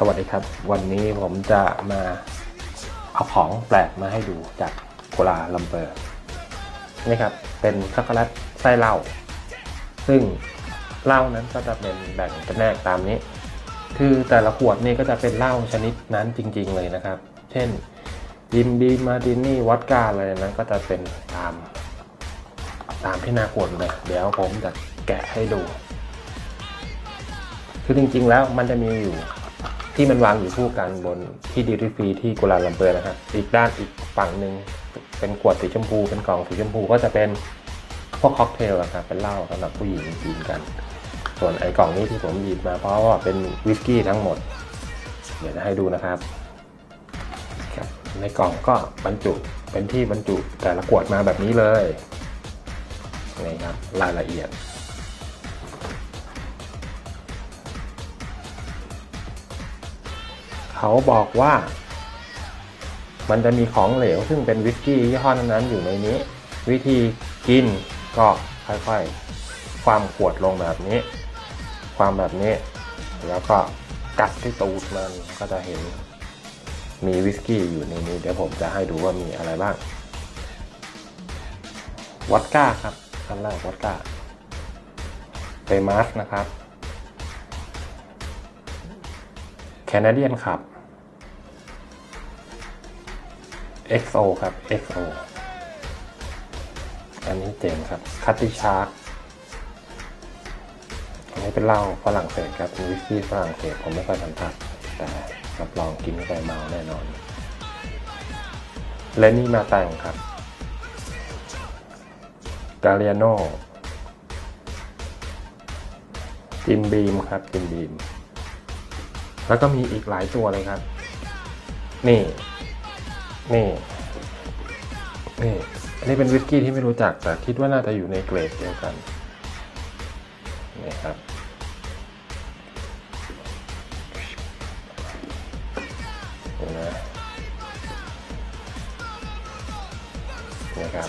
สวัสดีครับ วันนี้ผมจะมาเอาของแปลกมาให้ดูจากโคลาลัมเปอร์นี่ครับ เป็นช็อกโกแลตไส้เหล้าซึ่งเหล้านั้นก็จะเป็นแบ่งเป็นแนกตามนี้ คือแต่ละขวดนี่ก็จะเป็นเหล้าชนิดนั้นจริง ๆ เลยนะครับ เช่นยิมบีมาดินี่วอดก้าอะไรนั้นก็จะเป็นตาม ตามที่หน้าขวดเลย เดี๋ยวผมจะแกะให้ดู คือจริง ๆ แล้วมันจะมีอยู่ ที่มันวางอยู่คู่กันบนที่ดิริฟรีที่กุลาลัมเปอร์นะครับอีกด้านอีกฝั่งหนึ่งเป็นขวดสีชมพูเป็นกล่องสีชมพูก็จะเป็นพวกค็อกเทลอะครับเป็นเหล้าสำหรับผู้หญิงกินกัน ส่วนไอ้กล่องนี้ที่ผมหยิบมาเพราะว่าเป็นวิสกี้ทั้งหมด เดี๋ยวจะให้ดูนะครับครับในกล่องก็บรรจุเป็นที่บรรจุแต่ละขวดมาแบบนี้เลยนี่ครับรายละเอียด เขาบอกว่า มันจะมีของเหลว ซึ่งเป็นวิสกี้ยี่ห้อนั้นๆอยู่ในนี้ วิธีกินก็ค่อยๆ ความขวดลงแบบนี้ ความแบบนี้ แล้วก็กัดที่ตูดมันก็จะเห็นมีวิสกี้อยู่ในนี้เดี๋ยวผมจะให้ดูว่ามีอะไรบ้างวอดก้าครับอันแรกวอดก้าเปมัสนะครับ แคนาเดียนครับ XO ครับ XO อันนี้เจ๋งครับคัตติชาร์กอันนี้เป็นเหล้าฝรั่งเศสครับเป็นวิสกี้ฝรั่งเศสผมไม่ค่อยสัมผัสแต่รับรองกินเข้าไปเมาแน่นอน และนี่มาแต่งครับกาเลียโนจิมบีมครับจิมบีม แล้วก็มีอีกหลายตัวเลยครับ นี่ นี่ นี่ อันนี้เป็นวิสกี้ที่ไม่รู้จัก แต่คิดว่าน่าจะอยู่ในเกรดเดียวกัน นี่ครับ เห็นไหมนี่ครับ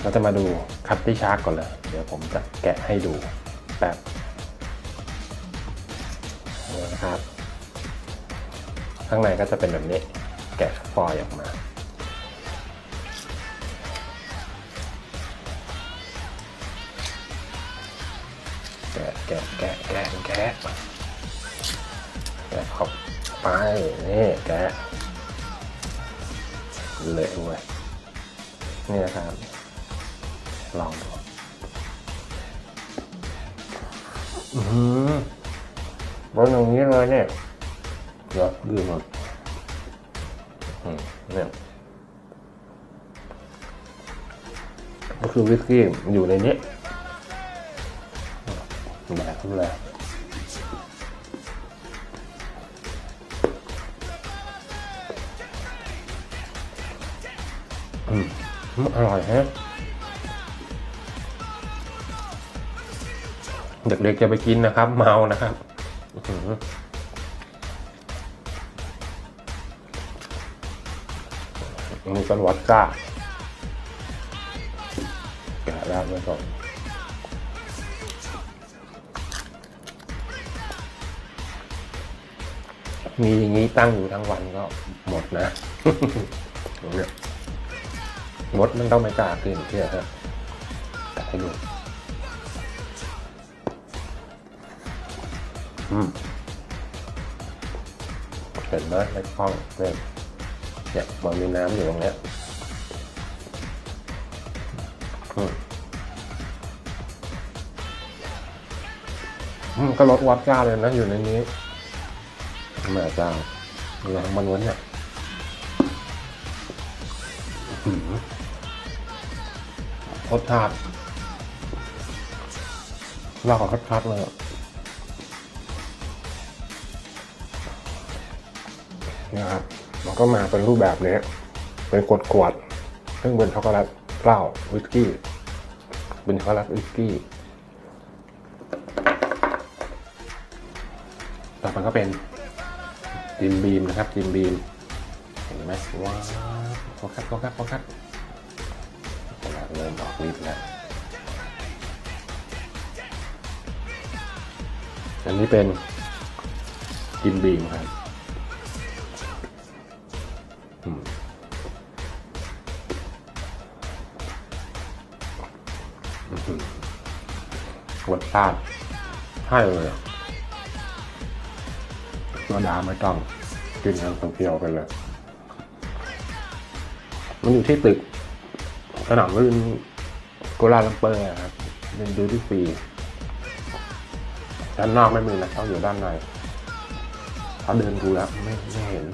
เราจะมาดูคัตตี้ชาร์กก่อนเลย เดี๋ยวผมจะแกะให้ดูแบบ นะครับ ข้างในก็จะเป็นแบบนี้ แกะฟอยออกมา แกะแกะแกะแกะแกะแกะเข้าไป นี่แกะเละเว้ยนี่นะครับ ลองดูอือ หือรสอย่างนี้เลยเนี่ยเดี๋ยวดื่มหมดอืมเนี่ยก็คือวิสกี้อยู่ในนี้แบบนี้เลยอืมอืมอร่อยแฮะเด็กๆจะไปกินนะครับ เมานะครับ อื้อหืออันวอดก้าแกะแล้วไว้ก่อนมีอย่างนี้ตั้งอยู่ทั้งวันก็หมดนะเนี่ยมดมันต้องไม่กล้าขึ้นเชื่อครับแกะให้ดู เห็นไหมในกล้องเนี่ยเนี่ยมันมีน้ำอยู่ตรงเนี้ยอืมก็ลดวัดก้าเลยนะอยู่ในนี้แม่เจ้าอะไรของมันวะเนี่ยรสชาติเราขอคัดๆเลยอะ นี่ยครับมันก็มาเป็นรูปแบบนี้เป็นขวดขวดซึ่งเป็นช็อกโกแลตเหล้าวิสกี้เป็นช็อกโกแลตวิสกี้ต่อไปก็เป็นจิมบีมนะครับจิมบีมเห็นไหมว้าวโฟกัสโฟกัสโฟกัสเริ่มออกฤทธิ์แล้วอันนี้เป็นจิมบีมครับ อื้อหือรสชาติให้เลยอะโซดาไม่ต้องกินกันเพียวไปเลย มันอยู่ที่ตึกสนามบินกัวลาลัมเปอร์อครับเป็นดูที่ฟรีด้านนอกไม่มีนะต้องอยู่ด้านในเขาเดินดูแล้วไม่ไม่เห็น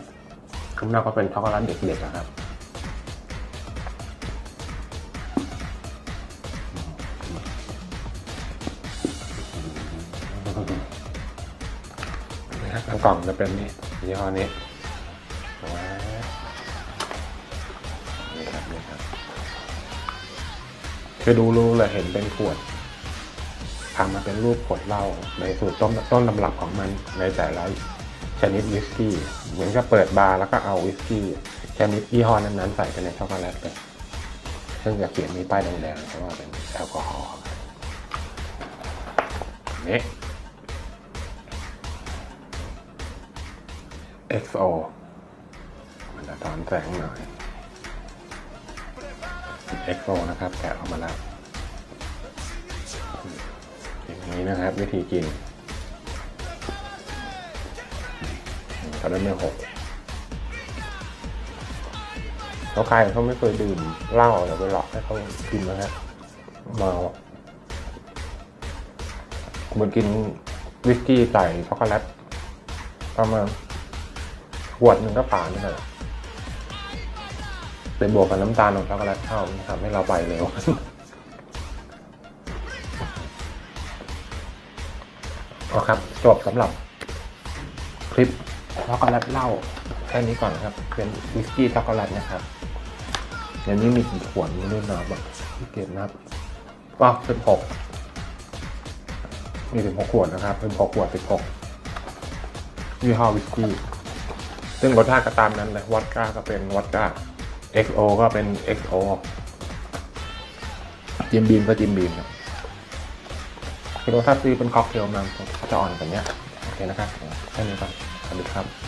ข้างนอกก็เป็นช็อกโกแลตเด็กๆนะครับ ทางกล่องจะเป็นนี่ยี่ห้อนี้ว้าวนี่ครับนี่ครับ คือดูรู้เลยเห็นเป็นขวดทำมาเป็นรูปขวดเหล้าในสูตรต้นต้นตำรับของมันในแต่ละชนิดวิสกี้ เหมือนกับเปิดบาร์แล้วก็เอาวิสกี้ชนิดยี่ห้อนั้นๆใส่ไปในช็อกโกแลตเลยซึ่งจะเขียนมีป้ายแดงๆว่าเป็นแอลกอฮอล์นี่ XO มันจะถอนแสงหน่อย XO นะครับ แกะออกมาแล้ว อย่างนี้นะครับ วิธีกินเขาได้ไม่หกเขาใครเขาไม่เคยดื่มเหล้าเดี๋ยวไปหลอกให้เขากินนะฮะเมาเหมือนกินวิสกี้ใส่ช็อกโกแลตประมาณ ขวดหนึ่งก็ป่านี่แหละไปบวกกับน้ำตาลของช็อกโกแลตเข้ามันทำให้เราไปเร็วเอาครับจบสำหรับคลิปช็อกโกแลตเหล้าแค่นี้ก่อนนะครับ เป็นวิสกี้ช็อกโกแลตนะครับเดี๋ยวนี้มีกี่ขวดไม่รู้นับอะที่เก็บนับก็สิบหกมีสิบหกขวดนะครับสิบหกขวดสิบหกยี่ห้อวิสกี้ ซึ่งรสชาติก็ตามนั้นเลยวอดก้าก็เป็นวอดก้า XO ก็เป็น XO จิมบีมก็จิมบีมครับคือรสชาติซีเป็นค็อกเทลมันเขาจะอ่อนแบบนี้โอเคนะครับแค่นี้ก่อนสวัสดีครับ